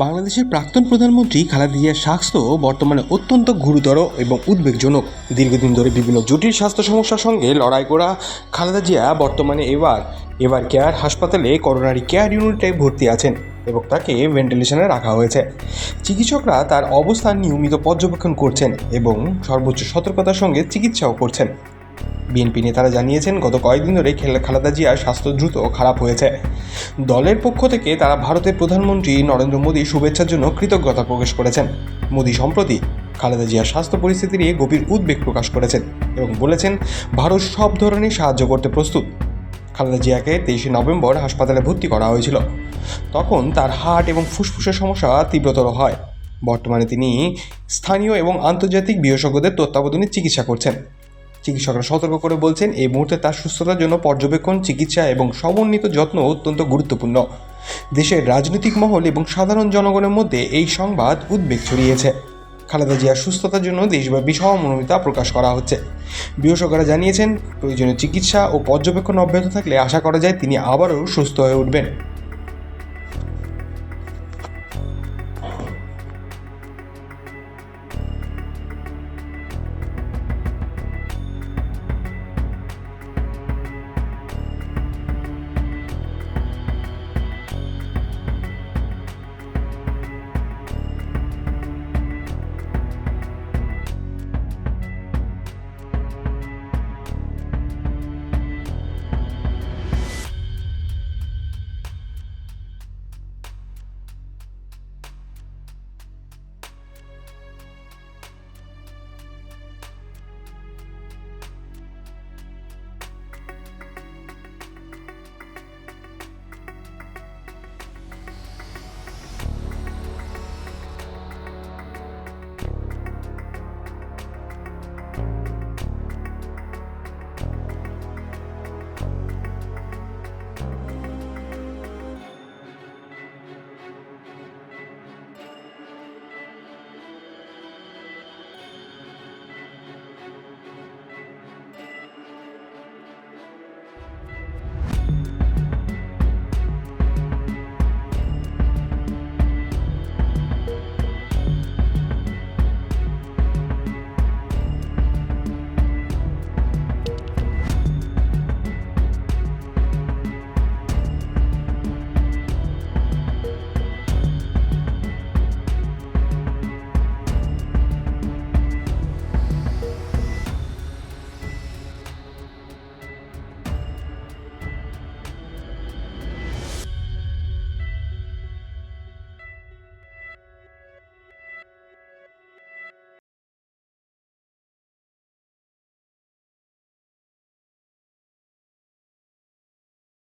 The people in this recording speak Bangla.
বাংলাদেশের প্রাক্তন প্রধানমন্ত্রী খালেদা জিয়ার স্বাস্থ্য বর্তমানে অত্যন্ত গুরুতর এবং উদ্বেগজনক। দীর্ঘদিন ধরে বিভিন্ন জটিল স্বাস্থ্য সমস্যার সঙ্গে লড়াই করা খালেদা জিয়া বর্তমানে এবার এবার কেয়ার হাসপাতালে করোনারি কেয়ার ইউনিটে ভর্তি আছেন এবং তাকে ভেন্টিলেশনে রাখা হয়েছে। চিকিৎসকরা তার অবস্থান নিয়মিত পর্যবেক্ষণ করছেন এবং সর্বোচ্চ সতর্কতার সঙ্গে চিকিৎসাও করছেন। বিএনপি নেতারা জানিয়েছেন, গত কয়েকদিন ধরে খেলা- খালেদা জিয়ার স্বাস্থ্য দ্রুত খারাপ হয়েছে। দলের পক্ষ থেকে তারা ভারতের প্রধানমন্ত্রী নরেন্দ্র মোদী শুভেচ্ছার জন্য কৃতজ্ঞতা প্রকাশ করেছেন। মোদী সম্প্রতি খালেদা জিয়ার স্বাস্থ্য পরিস্থিতি নিয়ে গভীর উদ্বেগ প্রকাশ করেছেন এবং বলেছেন, ভারত সব ধরনের সাহায্য করতে প্রস্তুত। খালেদা জিয়াকে তেইশে নভেম্বর হাসপাতালে ভর্তি করা হয়েছিল। তখন তার হার্ট এবং ফুসফুসের সমস্যা তীব্রতর হয়। বর্তমানে তিনি স্থানীয় এবং আন্তর্জাতিক বিশেষজ্ঞদের তত্ত্বাবধানে চিকিৎসা করছেন। চিকিৎসকরা সতর্ক করে বলছেন, এই মুহূর্তে তার সুস্থতার জন্য পর্যবেক্ষণ, চিকিৎসা এবং সমন্বিত যত্ন অত্যন্ত গুরুত্বপূর্ণ। দেশের রাজনৈতিক মহল এবং সাধারণ জনগণের মধ্যে এই সংবাদ উদ্বেগ ছড়িয়েছে। খালেদা জিয়ার সুস্থতার জন্য দেশব্যাপী সহমর্মিতা প্রকাশ করা হচ্ছে। বিশেষজ্ঞরা জানিয়েছেন, প্রয়োজনীয় চিকিৎসা ও পর্যবেক্ষণ অব্যাহত থাকলে আশা করা যায় তিনি আবারও সুস্থ হয়ে উঠবেন।